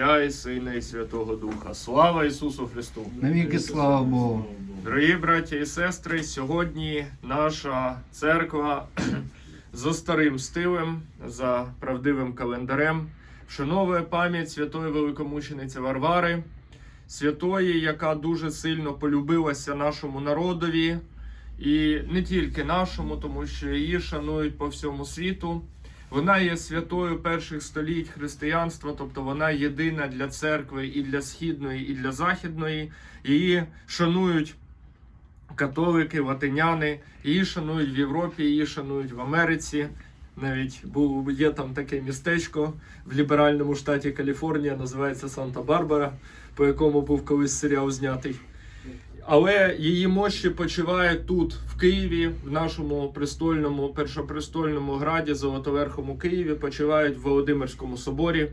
Я і Сина, і Святого Духа. Слава Ісусу Христу! Навіки слава Богу. Дорогі браті і сестри, сьогодні наша церква за старим стилем, за правдивим календарем вшановує пам'ять святої великомучениці Варвари, святої, яка дуже сильно полюбилася нашому народові, і не тільки нашому, тому що її шанують по всьому світу. Вона є святою перших століть християнства, тобто вона єдина для церкви і для східної, і для західної. Її шанують католики, латиняни, її шанують в Європі, її шанують в Америці. Навіть був є там таке містечко в ліберальному штаті Каліфорнія, називається Санта-Барбара, по якому був колись серіал знятий. Але її мощі почивають тут, в Києві, в нашому престольному, першопрестольному граді, Золотоверхому Києві, почивають в Володимирському соборі.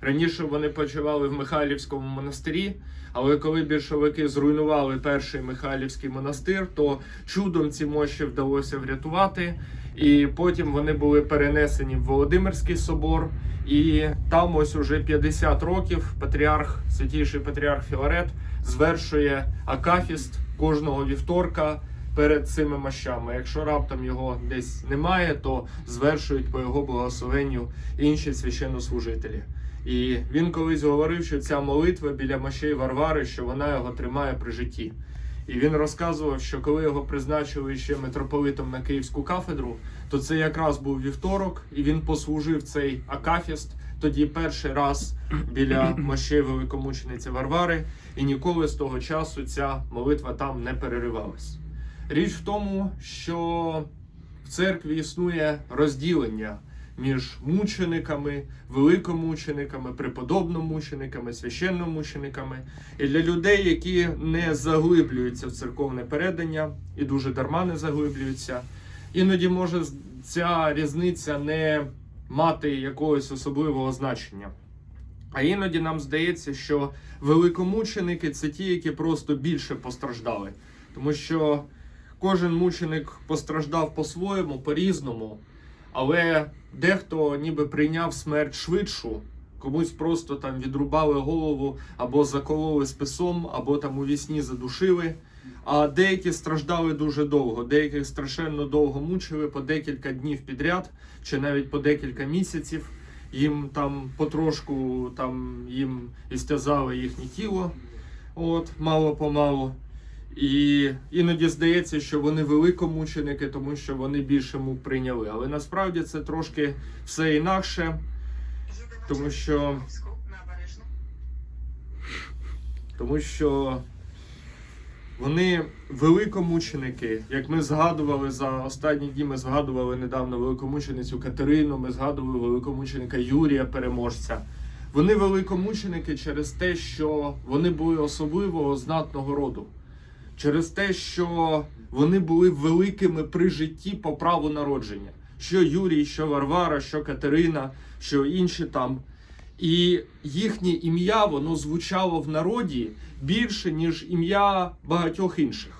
Раніше вони почивали в Михайлівському монастирі, але коли більшовики зруйнували перший Михайлівський монастир, то чудом ці мощі вдалося врятувати. І потім вони були перенесені в Володимирський собор. І там ось уже 50 років патріарх, святійший патріарх Філарет звершує акафіст кожного вівторка перед цими мощами. Якщо раптом його десь немає, то звершують по його благословенню інші священнослужителі. І він колись говорив, що ця молитва біля мощей Варвари, що вона його тримає при житті. І він розказував, що коли його призначили ще митрополитом на Київську кафедру, то це якраз був вівторок, і він послужив цей акафіст тоді перший раз біля мощей великомучениці Варвари, і ніколи з того часу ця молитва там не переривалась. Річ в тому, що в церкві існує розділення між мучениками, великомучениками, преподобномучениками, священномучениками. І для людей, які не заглиблюються в церковне передання і дуже дарма не заглиблюються, іноді може ця різниця не мати якогось особливого значення. А іноді нам здається, що великомученики це ті, які просто більше постраждали. Тому що кожен мученик постраждав по-своєму, по-різному, але дехто ніби прийняв смерть швидшу, комусь просто там відрубали голову або закололи списом, або там у вісні задушили. А деякі страждали дуже довго, деяких страшенно довго мучили по декілька днів підряд, чи навіть по декілька місяців. Їм там потрошку там їм істязали їхнє тіло, от мало помалу. І іноді здається, що вони великомученики, тому що вони більше мук прийняли. Але насправді це трошки все інакше, тому що, тому що вони великомученики. Як ми згадували за останні дні, ми згадували недавно великомученицю Катерину, ми згадували великомученика Юрія Переможця. Вони великомученики через те, що вони були особливого знатного роду, через те, що вони були великими при житті по праву народження. Що Юрій, що Варвара, що Катерина, що інші там. І їхнє ім'я воно звучало в народі більше, ніж ім'я багатьох інших.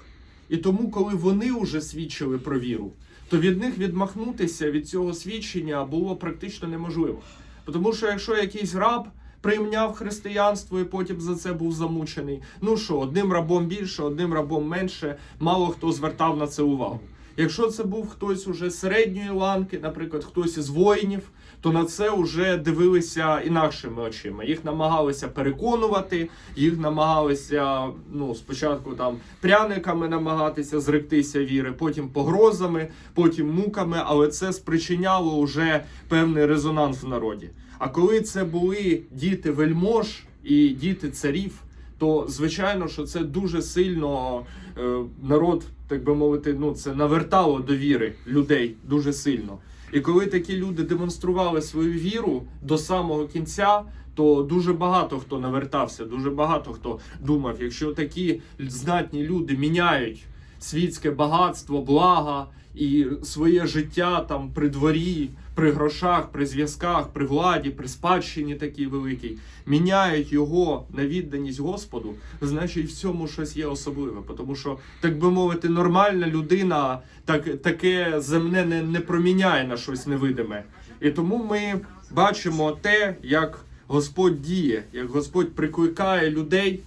І тому, коли вони вже свідчили про віру, то від них відмахнутися від цього свідчення було практично неможливо. Тому що якщо якийсь раб прийняв християнство і потім за це був замучений, ну що, одним рабом більше, одним рабом менше, мало хто звертав на це увагу. Якщо це був хтось уже середньої ланки, наприклад, хтось із воїнів, то на це вже дивилися інакшими очима. Їх намагалися переконувати, їх намагалися ну спочатку там пряниками намагатися зректися віри, потім погрозами, потім муками, але це спричиняло вже певний резонанс в народі. А коли це були діти вельмож і діти царів, то звичайно, що це дуже сильно е, народ, так би мовити, ну це навертало до віри людей дуже сильно. І коли такі люди демонстрували свою віру до самого кінця, то дуже багато хто навертався, дуже багато хто думав, якщо такі знатні люди міняють світське багатство, блага і своє життя там при дворі, при грошах, при зв'язках, при владі, при спадщині такій великій, міняють його на відданість Господу, значить в цьому щось є особливе. Тому що, так би мовити, нормальна людина так, таке земне не, не проміняє на щось невидиме. І тому ми бачимо те, як Господь діє, як Господь прикликає людей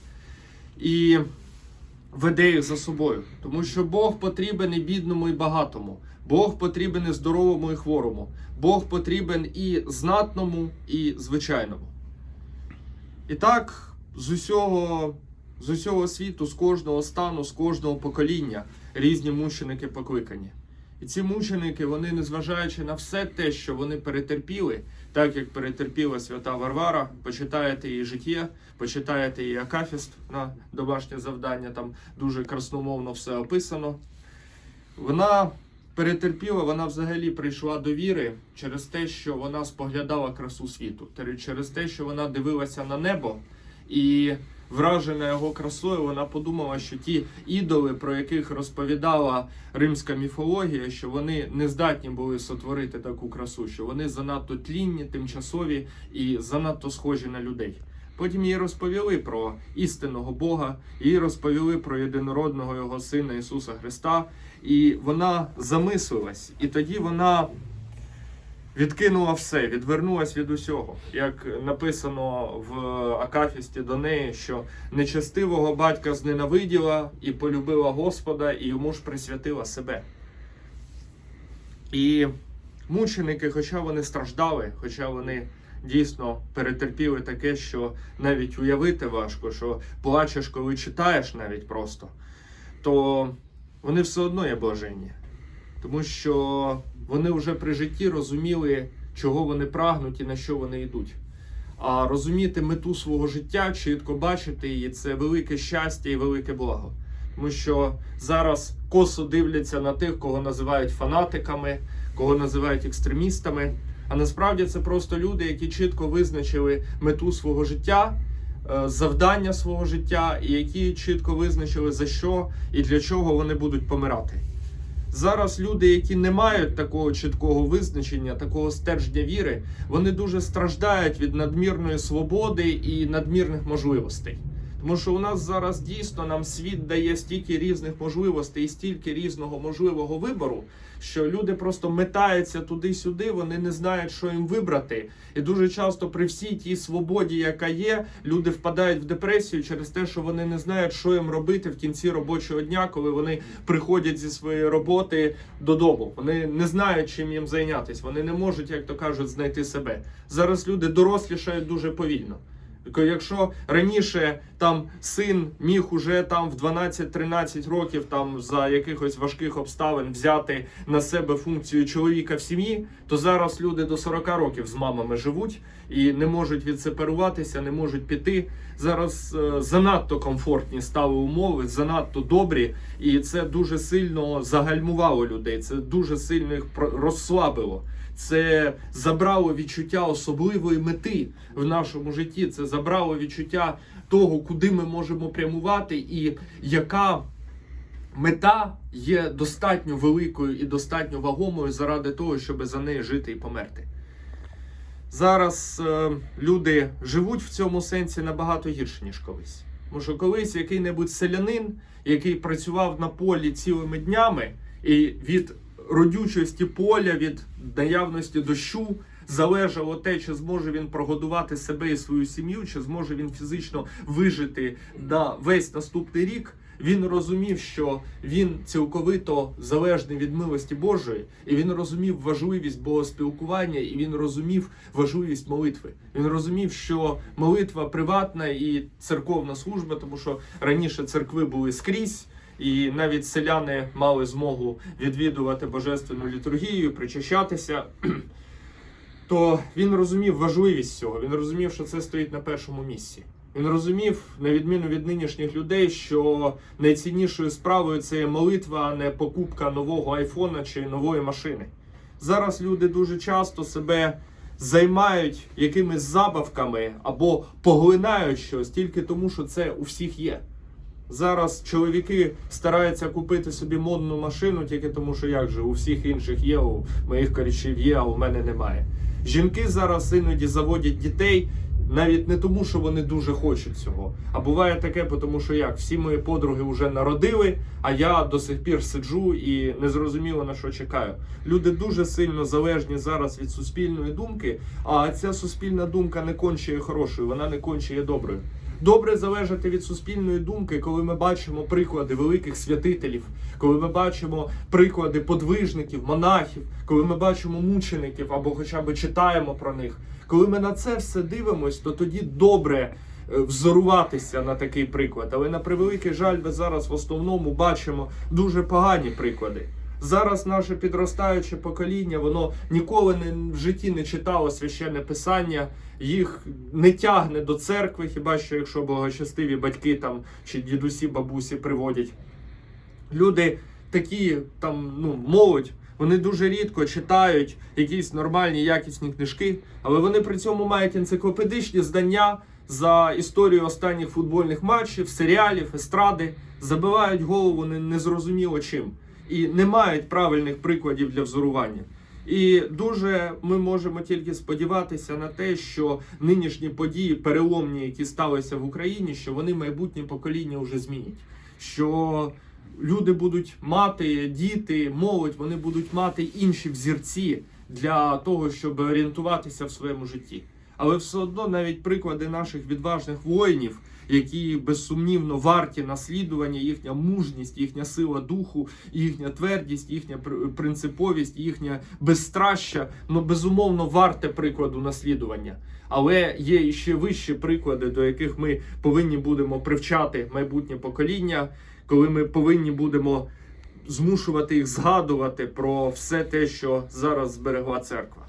і веде їх за собою. Тому що Бог потрібен і бідному, і багатому. Бог потрібен і здоровому, і хворому. Бог потрібен і знатному, і звичайному. І так, з усього, з усього світу, з кожного стану, з кожного покоління різні мученики покликані. І ці мученики, вони, незважаючи на все те, що вони перетерпіли, так як перетерпіла свята Варвара, почитаєте її життя, почитаєте її Акафіст на домашнє завдання, там дуже красномовно все описано. Вона перетерпіла, вона взагалі прийшла до віри через те, що вона споглядала красу світу, через те, що вона дивилася на небо і вражена його красою, вона подумала, що ті ідоли, про яких розповідала римська міфологія, що вони не здатні були сотворити таку красу, що вони занадто тлінні, тимчасові і занадто схожі на людей. Потім їй розповіли про істинного Бога, їй розповіли про єдинородного його сина Ісуса Христа, і вона замислилась, і тоді вона відкинула все, відвернулась від усього. Як написано в Акафісті до неї, що нечестивого батька зненавиділа і полюбила Господа, і йому ж присвятила себе. І мученики, хоча вони страждали, хоча вони дійсно перетерпіли таке, що навіть уявити важко, що плачеш, коли читаєш навіть просто, то вони все одно є блаженні. Тому що вони вже при житті розуміли, чого вони прагнуть і на що вони йдуть. А розуміти мету свого життя, чітко бачити її, це велике щастя і велике благо. Тому що зараз косо дивляться на тих, кого називають фанатиками, кого називають екстремістами. А насправді це просто люди, які чітко визначили мету свого життя, е, завдання свого життя, і які чітко визначили за що і для чого вони будуть помирати. Зараз люди, які не мають такого чіткого визначення, такого стержня віри, вони дуже страждають від надмірної свободи і надмірних можливостей. Тому що у нас зараз дійсно нам світ дає стільки різних можливостей і стільки різного можливого вибору, що люди просто метаються туди-сюди, вони не знають, що їм вибрати. І дуже часто при всій тій свободі, яка є, люди впадають в депресію через те, що вони не знають, що їм робити в кінці робочого дня, коли вони приходять зі своєї роботи додому. Вони не знають, чим їм зайнятися. Вони не можуть, як то кажуть, знайти себе. Зараз люди дорослішають дуже повільно. Якщо раніше там син міг уже там в 12-13 років там за якихось важких обставин взяти на себе функцію чоловіка в сім'ї, то зараз люди до 40 років з мамами живуть і не можуть відсеперуватися, не можуть піти. Зараз е, занадто комфортні стали умови, занадто добрі, і це дуже сильно загальмувало людей. Це дуже сильно їх розслабило. Це забрало відчуття особливої мети в нашому житті. Це забрало відчуття того, куди ми можемо прямувати, і яка мета є достатньо великою і достатньо вагомою заради того, щоб за неї жити і померти. Зараз е, люди живуть в цьому сенсі набагато гірше, ніж колись. Тому що колись який-небудь селянин, який працював на полі цілими днями, і від родючості поля, від наявності дощу залежало те, чи зможе він прогодувати себе і свою сім'ю, чи зможе він фізично вижити на весь наступний рік. Він розумів, що він цілковито залежний від милості Божої, і він розумів важливість богоспілкування, і він розумів важливість молитви. Він розумів, що молитва приватна і церковна служба, тому що раніше церкви були скрізь. І навіть селяни мали змогу відвідувати божественну літургію, причащатися. То він розумів важливість цього. Він розумів, що це стоїть на першому місці. Він розумів, на відміну від нинішніх людей, що найціннішою справою це є молитва, а не покупка нового айфона чи нової машини. Зараз люди дуже часто себе займають якимись забавками або поглинають щось тільки тому, що це у всіх є. Зараз чоловіки стараються купити собі модну машину тільки тому, що як же у всіх інших є, у моїх корішів є, а у мене немає. Жінки зараз іноді заводять дітей Навіть не тому, що вони дуже хочуть цього. А буває таке, тому що як всі мої подруги вже народили, а я до сих пір сиджу і не зрозуміло на що чекаю. Люди дуже сильно залежні зараз від суспільної думки, а ця суспільна думка не конче хорошою, вона не конче є доброю. Добре залежати від суспільної думки, коли ми бачимо приклади великих святителів, коли ми бачимо приклади подвижників, монахів, коли ми бачимо мучеників або хоча б читаємо про них. Коли ми на це все дивимось, то тоді добре е, взоруватися на такий приклад. Але на превеликий жаль, ми зараз в основному бачимо дуже погані приклади. Зараз наше підростаюче покоління, воно ніколи не в житті не читало священне писання, їх не тягне до церкви, хіба що якщо благочестиві батьки там чи дідусі, бабусі приводять. Люди такі там, ну, молодь, вони дуже рідко читають якісь нормальні якісні книжки, але вони при цьому мають енциклопедичні здання за історію останніх футбольних матчів, серіалів, естради, забивають голову незрозуміло чим і не мають правильних прикладів для взорування. І дуже ми можемо тільки сподіватися на те, що нинішні події, переломні, які сталися в Україні, що вони майбутнє покоління вже змінять. Що люди будуть мати, діти, молодь, вони будуть мати інші взірці для того, щоб орієнтуватися в своєму житті. Але все одно навіть приклади наших відважних воїнів, які безсумнівно варті наслідування, їхня мужність, їхня сила духу, їхня твердість, їхня пр- принциповість, їхня безстраща, ну безумовно варте прикладу наслідування. Але є ще вищі приклади, до яких ми повинні будемо привчати майбутнє покоління, коли ми повинні будемо змушувати їх згадувати про все те, що зараз зберегла церква.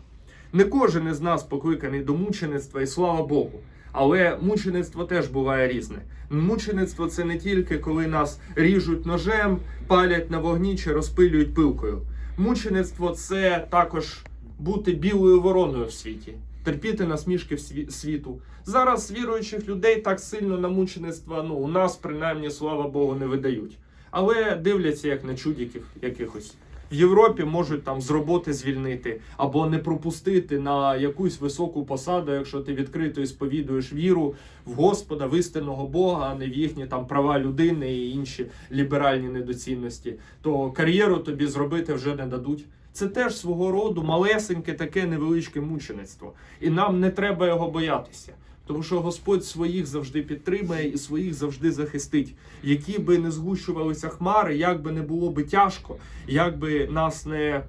Не кожен із нас покликаний до мучеництва, і слава Богу. Але мучеництво теж буває різне. Мучеництво це не тільки коли нас ріжуть ножем, палять на вогні чи розпилюють пилкою. Мучеництво це також бути білою вороною в світі, терпіти насмішки світу. Зараз віруючих людей так сильно на мучеництво, ну у нас принаймні, слава Богу, не видають. Але дивляться як на чудіків якихось. В Європі можуть там з роботи звільнити або не пропустити на якусь високу посаду, якщо ти відкрито і сповідуєш віру в Господа, в істинного Бога, а не в їхні там права людини і інші ліберальні недоцільності, то кар'єру тобі зробити вже не дадуть. Це теж свого роду малесеньке таке невеличке мучеництво, і нам не треба його боятися. Тому що Господь своїх завжди підтримає і своїх завжди захистить. Які би не згущувалися хмари, як би не було би тяжко, як би нас не,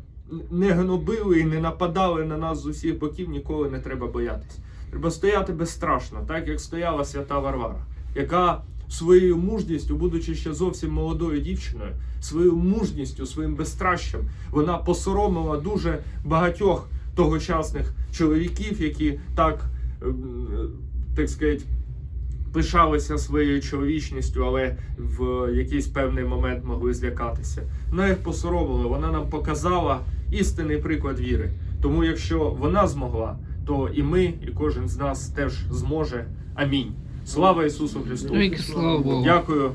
не гнобили і не нападали на нас з усіх боків, ніколи не треба боятись. Треба стояти безстрашно, так як стояла свята Варвара, яка своєю мужністю, будучи ще зовсім молодою дівчиною, своєю мужністю, своїм безстращем, вона посоромила дуже багатьох тогочасних чоловіків, які так, ем, так сказать, пишалися своєю чоловічністю, але в якийсь певний момент могли злякатися. Вона їх посоромила, вона нам показала істинний приклад віри. Тому, якщо вона змогла, то і ми, і кожен з нас теж зможе. Амінь. Слава Ісусу Христу! Слава Богу. Дякую